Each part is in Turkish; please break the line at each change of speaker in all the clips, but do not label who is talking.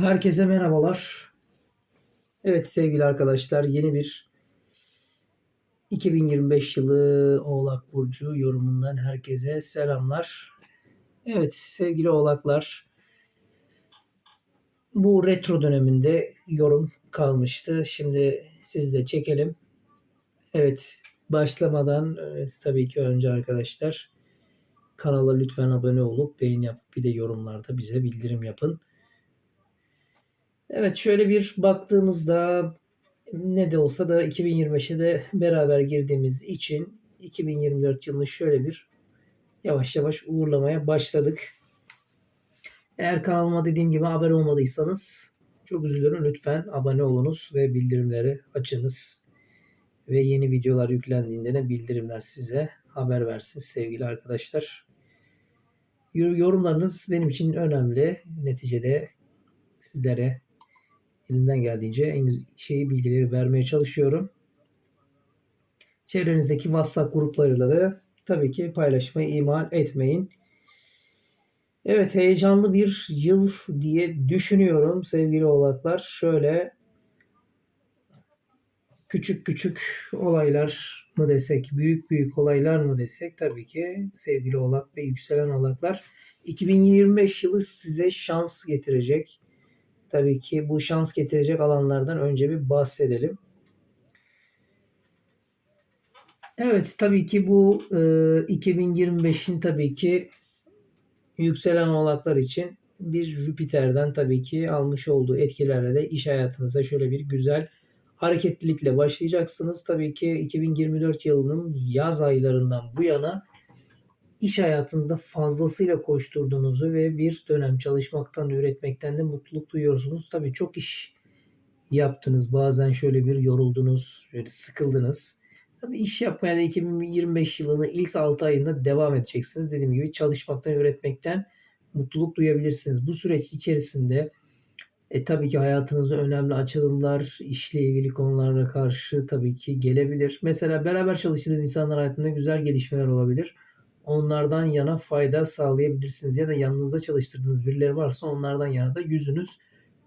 Herkese merhabalar. Evet sevgili arkadaşlar yeni bir 2025 yılı Oğlak Burcu yorumundan herkese selamlar. Evet sevgili Oğlaklar bu retro döneminde yorum kalmıştı. Şimdi siz de çekelim. Evet başlamadan tabii ki önce arkadaşlar kanala lütfen abone olup beğeni yapıp bir de yorumlarda bize bildirim yapın. Evet şöyle bir baktığımızda ne de olsa da 2025'e de beraber girdiğimiz için 2024 yılını şöyle bir yavaş yavaş uğurlamaya başladık. Eğer kanalıma dediğim gibi abone olmadıysanız çok üzülürüm. Lütfen abone olunuz ve bildirimleri açınız. Ve yeni videolar yüklendiğinde de bildirimler size haber versin sevgili arkadaşlar. Yorumlarınız benim için önemli. Neticede sizlere elimden geldiğince en şeyi bilgileri vermeye çalışıyorum. Çevrenizdeki WhatsApp gruplarıyla da tabii ki paylaşmayı ihmal etmeyin. Evet heyecanlı bir yıl diye düşünüyorum sevgili oğlaklar. Şöyle küçük küçük olaylar mı desek, büyük büyük olaylar mı desek tabii ki sevgili oğlak ve yükselen oğlaklar 2025 yılı size şans getirecek tabii ki bu şans getirecek alanlardan önce bir bahsedelim. Evet tabii ki bu e, 2025'in tabii ki yükselen oğlaklar için bir Jüpiter'den tabii ki almış olduğu etkilerle de iş hayatınıza şöyle bir güzel hareketlilikle başlayacaksınız. Tabii ki 2024 yılının yaz aylarından bu yana iş hayatınızda fazlasıyla koşturduğunuzu ve bir dönem çalışmaktan, üretmekten de mutluluk duyuyorsunuz. Tabii çok iş yaptınız. Bazen şöyle bir yoruldunuz, bir sıkıldınız. Tabii iş yapmaya da 2025 yılını ilk 6 ayında devam edeceksiniz. Dediğim gibi çalışmaktan, üretmekten mutluluk duyabilirsiniz. Bu süreç içerisinde e, tabii ki hayatınızda önemli açılımlar, işle ilgili konulara karşı tabii ki gelebilir. Mesela beraber çalıştığınız insanlar hayatında güzel gelişmeler olabilir onlardan yana fayda sağlayabilirsiniz. Ya da yanınızda çalıştırdığınız birileri varsa onlardan yana da yüzünüz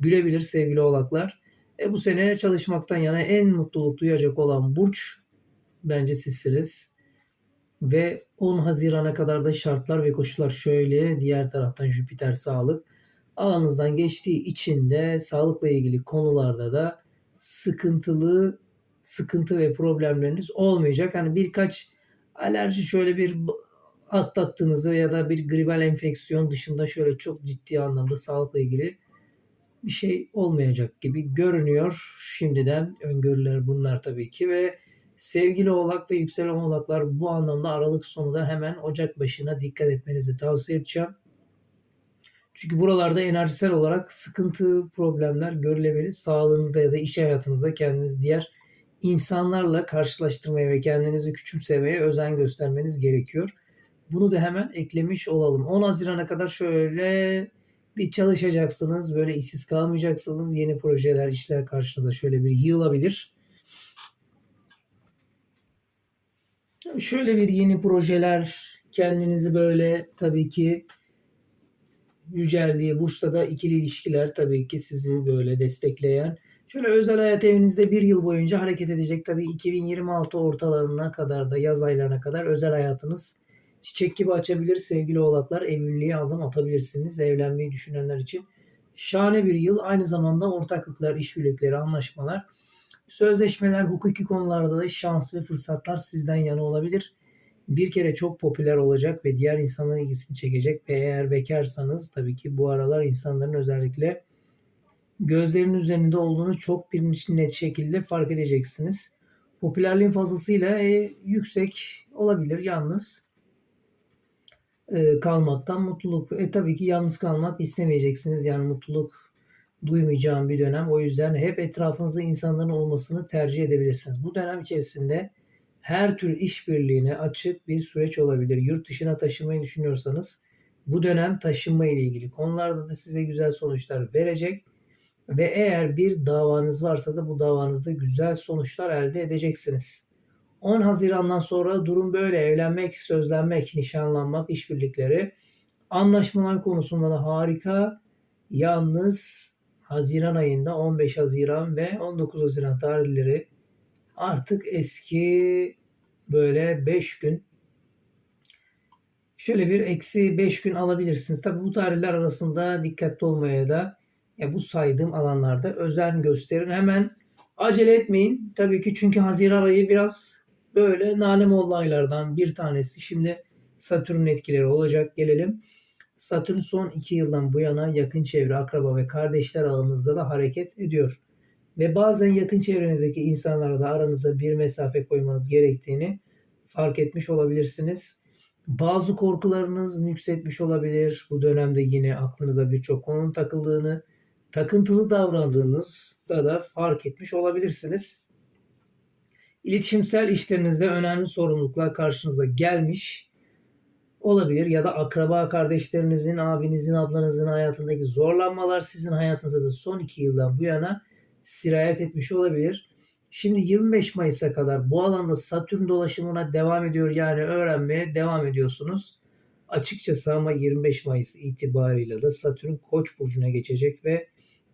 gülebilir sevgili oğlaklar. E bu sene çalışmaktan yana en mutluluk duyacak olan burç bence sizsiniz. Ve 10 Haziran'a kadar da şartlar ve koşullar şöyle. Diğer taraftan Jüpiter sağlık alanınızdan geçtiği için de sağlıkla ilgili konularda da sıkıntılı sıkıntı ve problemleriniz olmayacak. Hani birkaç alerji şöyle bir atlattığınızı ya da bir gribal enfeksiyon dışında şöyle çok ciddi anlamda sağlıkla ilgili bir şey olmayacak gibi görünüyor. Şimdiden öngörüler bunlar tabii ki ve sevgili oğlak ve yükselen oğlaklar bu anlamda Aralık sonunda hemen Ocak başına dikkat etmenizi tavsiye edeceğim. Çünkü buralarda enerjisel olarak sıkıntı, problemler görülebilir. Sağlığınızda ya da iş hayatınızda kendiniz diğer insanlarla karşılaştırmaya ve kendinizi küçümsemeye özen göstermeniz gerekiyor. Bunu da hemen eklemiş olalım. 10 Haziran'a kadar şöyle bir çalışacaksınız. Böyle işsiz kalmayacaksınız. Yeni projeler, işler karşınıza şöyle bir yığılabilir. Şöyle bir yeni projeler kendinizi böyle tabii ki yüceldiği Bursa'da ikili ilişkiler tabii ki sizi böyle destekleyen Şöyle özel hayat evinizde bir yıl boyunca hareket edecek. Tabii 2026 ortalarına kadar da yaz aylarına kadar özel hayatınız çiçek gibi açabilir sevgili oğlaklar. Evliliğe adım atabilirsiniz evlenmeyi düşünenler için. Şahane bir yıl. Aynı zamanda ortaklıklar, işbirlikleri, anlaşmalar, sözleşmeler, hukuki konularda da şans ve fırsatlar sizden yana olabilir. Bir kere çok popüler olacak ve diğer insanların ilgisini çekecek ve eğer bekarsanız tabii ki bu aralar insanların özellikle gözlerinin üzerinde olduğunu çok bir net şekilde fark edeceksiniz. Popülerliğin fazlasıyla e, yüksek olabilir yalnız e, kalmaktan mutluluk. E tabii ki yalnız kalmak istemeyeceksiniz. Yani mutluluk duymayacağım bir dönem. O yüzden hep etrafınızda insanların olmasını tercih edebilirsiniz. Bu dönem içerisinde her tür işbirliğine açık bir süreç olabilir. Yurt dışına taşınmayı düşünüyorsanız bu dönem taşınma ile ilgili konularda da size güzel sonuçlar verecek. Ve eğer bir davanız varsa da bu davanızda güzel sonuçlar elde edeceksiniz. 10 Haziran'dan sonra durum böyle. Evlenmek, sözlenmek, nişanlanmak, işbirlikleri, anlaşmalar konusunda da harika. Yalnız Haziran ayında 15 Haziran ve 19 Haziran tarihleri artık eski böyle 5 gün şöyle bir eksi 5 gün alabilirsiniz. Tabi bu tarihler arasında dikkatli olmaya da ya bu saydığım alanlarda özen gösterin. Hemen acele etmeyin. Tabii ki çünkü Haziran ayı biraz böyle nanemollu aylardan bir tanesi. Şimdi Satürn etkileri olacak. Gelelim. Satürn son 2 yıldan bu yana yakın çevre, akraba ve kardeşler alanınızda da hareket ediyor. Ve bazen yakın çevrenizdeki insanlara da aranıza bir mesafe koymanız gerektiğini fark etmiş olabilirsiniz. Bazı korkularınız yükseltmiş olabilir. Bu dönemde yine aklınıza birçok konunun takıldığını, takıntılı davrandığınız da da fark etmiş olabilirsiniz. İletişimsel işlerinizde önemli sorumluluklar karşınıza gelmiş olabilir ya da akraba kardeşlerinizin, abinizin, ablanızın hayatındaki zorlanmalar sizin hayatınızda da son iki yıldan bu yana sirayet etmiş olabilir. Şimdi 25 Mayıs'a kadar bu alanda Satürn dolaşımına devam ediyor yani öğrenmeye devam ediyorsunuz. Açıkçası ama 25 Mayıs itibariyle de Satürn Koç burcuna geçecek ve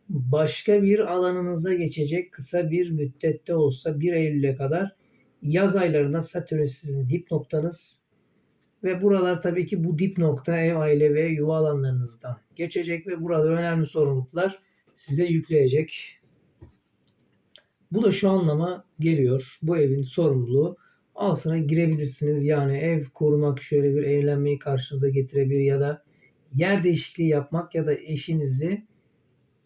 başka bir alanınıza geçecek kısa bir müddette olsa 1 Eylül'e kadar yaz aylarında Satürn sizin dip noktanız ve buralar tabii ki bu dip nokta ev, aile ve yuva alanlarınızdan geçecek ve burada önemli sorumluluklar size yükleyecek. Bu da şu anlama geliyor. Bu evin sorumluluğu altına girebilirsiniz. Yani ev korumak şöyle bir evlenmeyi karşınıza getirebilir ya da yer değişikliği yapmak ya da eşinizi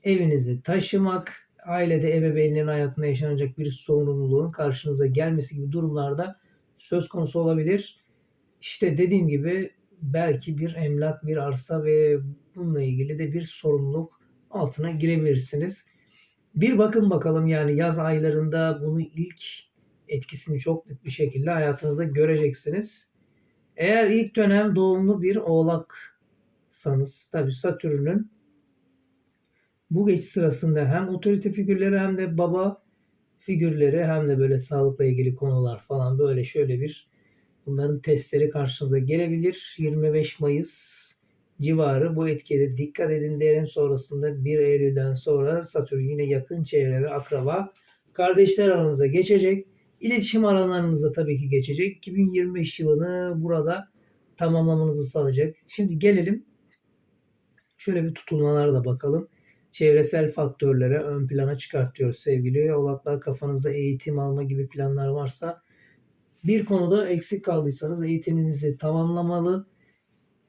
evinizi taşımak, ailede ebeveynlerin hayatında yaşanacak bir sorumluluğun karşınıza gelmesi gibi durumlarda söz konusu olabilir. İşte dediğim gibi belki bir emlak, bir arsa ve bununla ilgili de bir sorumluluk altına girebilirsiniz. Bir bakın bakalım yani yaz aylarında bunu ilk etkisini çok net bir şekilde hayatınızda göreceksiniz. Eğer ilk dönem doğumlu bir oğlaksanız tabi Satürn'ün bu geçiş sırasında hem otorite figürleri hem de baba figürleri hem de böyle sağlıkla ilgili konular falan böyle şöyle bir bunların testleri karşınıza gelebilir. 25 Mayıs civarı bu etkide dikkat edin derin sonrasında 1 Eylül'den sonra Satürn yine yakın çevre ve akraba kardeşler aranızda geçecek. İletişim alanlarınızda tabii ki geçecek. 2025 yılını burada tamamlamanızı sağlayacak. Şimdi gelelim şöyle bir tutulmalara da bakalım. Çevresel faktörlere ön plana çıkartıyor sevgili oğlaklar. Kafanızda eğitim alma gibi planlar varsa bir konuda eksik kaldıysanız eğitiminizi tamamlamalı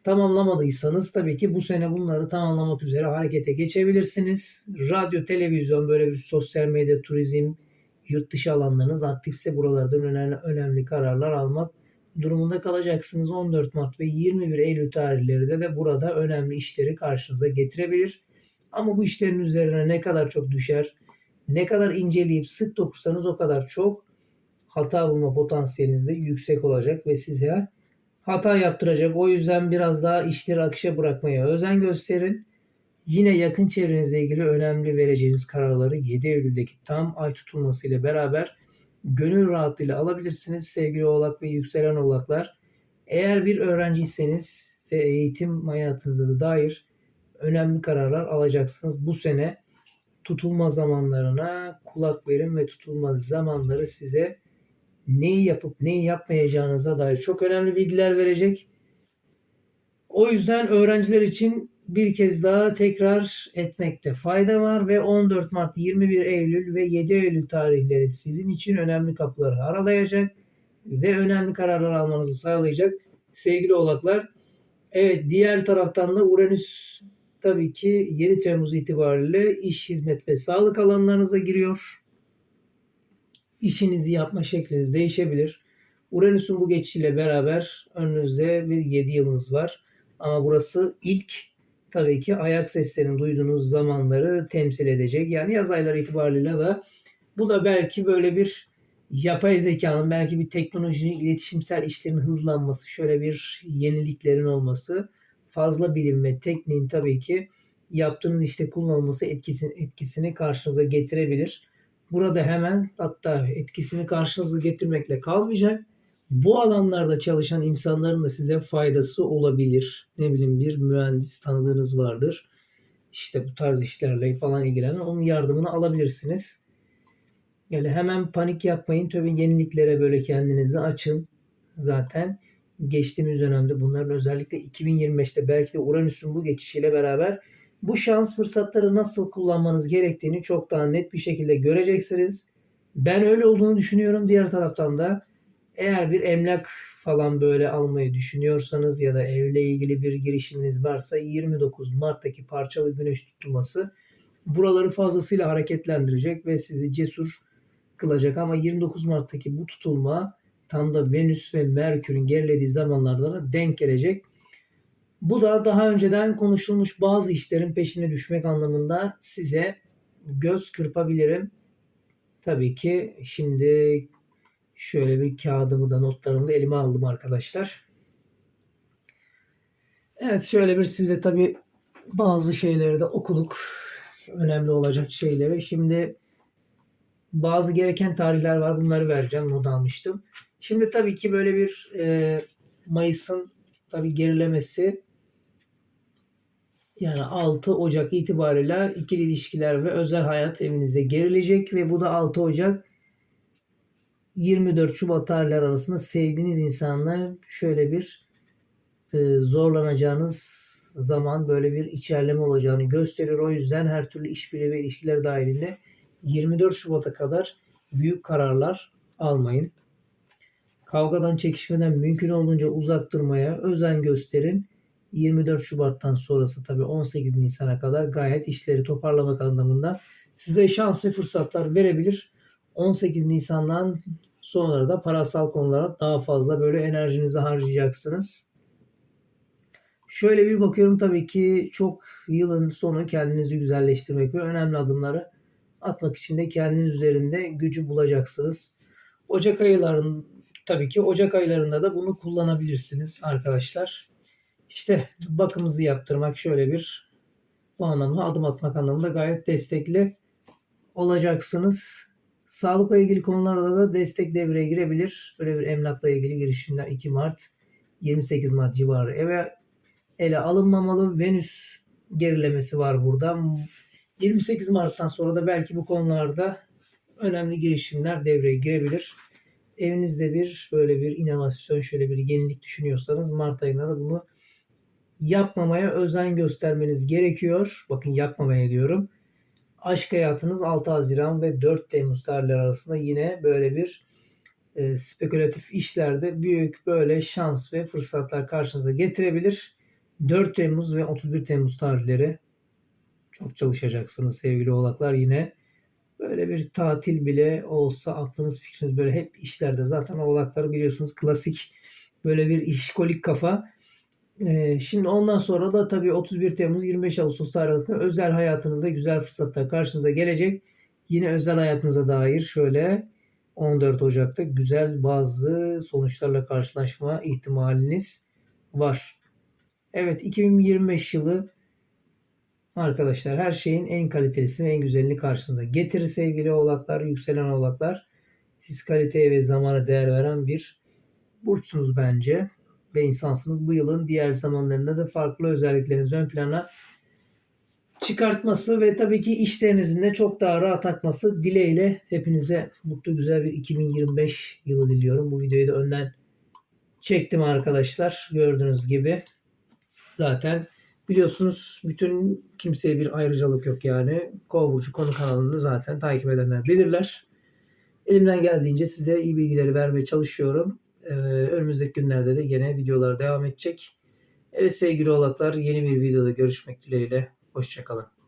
Tamamlamadıysanız tabii ki bu sene bunları tamamlamak üzere harekete geçebilirsiniz. Radyo, televizyon, böyle bir sosyal medya, turizm, yurt dışı alanlarınız aktifse buralardan önemli, önemli kararlar almak durumunda kalacaksınız. 14 Mart ve 21 Eylül tarihlerinde de burada önemli işleri karşınıza getirebilir. Ama bu işlerin üzerine ne kadar çok düşer, ne kadar inceleyip sık dokursanız o kadar çok hata bulma potansiyeliniz de yüksek olacak ve size hata yaptıracak. O yüzden biraz daha işleri akışa bırakmaya özen gösterin. Yine yakın çevrenizle ilgili önemli vereceğiniz kararları 7 Eylül'deki tam ay tutulması ile beraber gönül rahatlığıyla alabilirsiniz sevgili oğlak ve yükselen oğlaklar. Eğer bir öğrenciyseniz ve eğitim hayatınıza da dair önemli kararlar alacaksınız. Bu sene tutulma zamanlarına kulak verin ve tutulma zamanları size neyi yapıp neyi yapmayacağınıza dair çok önemli bilgiler verecek. O yüzden öğrenciler için bir kez daha tekrar etmekte fayda var ve 14 Mart, 21 Eylül ve 7 Eylül tarihleri sizin için önemli kapıları aralayacak ve önemli kararlar almanızı sağlayacak sevgili oğlaklar. Evet diğer taraftan da Uranüs tabii ki 7 Temmuz itibariyle iş, hizmet ve sağlık alanlarınıza giriyor işinizi yapma şekliniz değişebilir. Uranüs'ün bu geçişiyle beraber önünüzde bir 7 yılınız var. Ama burası ilk tabii ki ayak seslerini duyduğunuz zamanları temsil edecek. Yani yaz ayları itibariyle de bu da belki böyle bir yapay zekanın, belki bir teknolojinin, iletişimsel işlerin hızlanması, şöyle bir yeniliklerin olması, fazla bilim ve tekniğin tabii ki yaptığınız işte kullanılması etkisini, etkisini karşınıza getirebilir. Burada hemen hatta etkisini karşınıza getirmekle kalmayacak. Bu alanlarda çalışan insanların da size faydası olabilir. Ne bileyim bir mühendis tanıdığınız vardır. işte bu tarz işlerle falan ilgilenen onun yardımını alabilirsiniz. Yani hemen panik yapmayın. Tabii yeniliklere böyle kendinizi açın. Zaten geçtiğimiz dönemde bunların özellikle 2025'te belki de Uranüs'ün bu geçişiyle beraber bu şans fırsatları nasıl kullanmanız gerektiğini çok daha net bir şekilde göreceksiniz. Ben öyle olduğunu düşünüyorum. Diğer taraftan da eğer bir emlak falan böyle almayı düşünüyorsanız ya da evle ilgili bir girişiminiz varsa 29 Mart'taki parçalı güneş tutulması buraları fazlasıyla hareketlendirecek ve sizi cesur kılacak ama 29 Mart'taki bu tutulma tam da Venüs ve Merkür'ün gerilediği zamanlarda da denk gelecek. Bu da daha önceden konuşulmuş bazı işlerin peşine düşmek anlamında size göz kırpabilirim. Tabii ki şimdi şöyle bir kağıdımı da notlarımı da elime aldım arkadaşlar. Evet şöyle bir size tabii bazı şeyleri de okuduk. Önemli olacak şeyleri. Şimdi bazı gereken tarihler var. Bunları vereceğim. Not almıştım. Şimdi tabii ki böyle bir e, Mayıs'ın tabii gerilemesi yani 6 Ocak itibariyle ikili ilişkiler ve özel hayat evinizde gerilecek ve bu da 6 Ocak 24 Şubat tarihler arasında sevdiğiniz insanla şöyle bir e, zorlanacağınız zaman böyle bir içerleme olacağını gösteriyor. O yüzden her türlü işbirliği ve ilişkiler dahilinde 24 Şubat'a kadar büyük kararlar almayın. Kavgadan, çekişmeden mümkün olduğunca uzak durmaya özen gösterin. 24 Şubat'tan sonrası tabii 18 Nisan'a kadar gayet işleri toparlamak anlamında size şans ve fırsatlar verebilir. 18 Nisan'dan sonra da parasal konulara daha fazla böyle enerjinizi harcayacaksınız. Şöyle bir bakıyorum tabii ki çok yılın sonu kendinizi güzelleştirmek ve önemli adımları atmak için de kendiniz üzerinde gücü bulacaksınız. Ocak aylarının tabii ki Ocak aylarında da bunu kullanabilirsiniz arkadaşlar. İşte bakımızı yaptırmak şöyle bir bu anlamda adım atmak anlamında gayet destekli olacaksınız. Sağlıkla ilgili konularda da destek devreye girebilir. Böyle bir emlakla ilgili girişimler 2 Mart 28 Mart civarı eve ele alınmamalı. Venüs gerilemesi var burada. 28 Mart'tan sonra da belki bu konularda önemli girişimler devreye girebilir. Evinizde bir böyle bir inovasyon, şöyle bir yenilik düşünüyorsanız Mart ayında da bunu yapmamaya özen göstermeniz gerekiyor. Bakın yapmamaya diyorum. Aşk hayatınız 6 Haziran ve 4 Temmuz tarihleri arasında yine böyle bir e, spekülatif işlerde büyük böyle şans ve fırsatlar karşınıza getirebilir. 4 Temmuz ve 31 Temmuz tarihleri çok çalışacaksınız sevgili oğlaklar. Yine böyle bir tatil bile olsa aklınız fikriniz böyle hep işlerde. Zaten oğlakları biliyorsunuz klasik böyle bir işkolik kafa. Ee, şimdi ondan sonra da tabii 31 Temmuz 25 Ağustos arasında özel hayatınızda güzel fırsatlar karşınıza gelecek. Yine özel hayatınıza dair şöyle 14 Ocak'ta güzel bazı sonuçlarla karşılaşma ihtimaliniz var. Evet 2025 yılı arkadaşlar her şeyin en kalitelisini en güzelini karşınıza getirir sevgili oğlaklar, yükselen oğlaklar. Siz kaliteye ve zamana değer veren bir burçsunuz bence ve insansınız. Bu yılın diğer zamanlarında da farklı özelliklerinizi ön plana çıkartması ve tabii ki işlerinizin de çok daha rahat akması dileğiyle hepinize mutlu güzel bir 2025 yılı diliyorum. Bu videoyu da önden çektim arkadaşlar. Gördüğünüz gibi zaten biliyorsunuz bütün kimseye bir ayrıcalık yok yani. Kova konu kanalını zaten takip edenler bilirler. Elimden geldiğince size iyi bilgileri vermeye çalışıyorum. Ee, önümüzdeki günlerde de yine videolar devam edecek. Evet sevgili oğlaklar yeni bir videoda görüşmek dileğiyle. Hoşçakalın.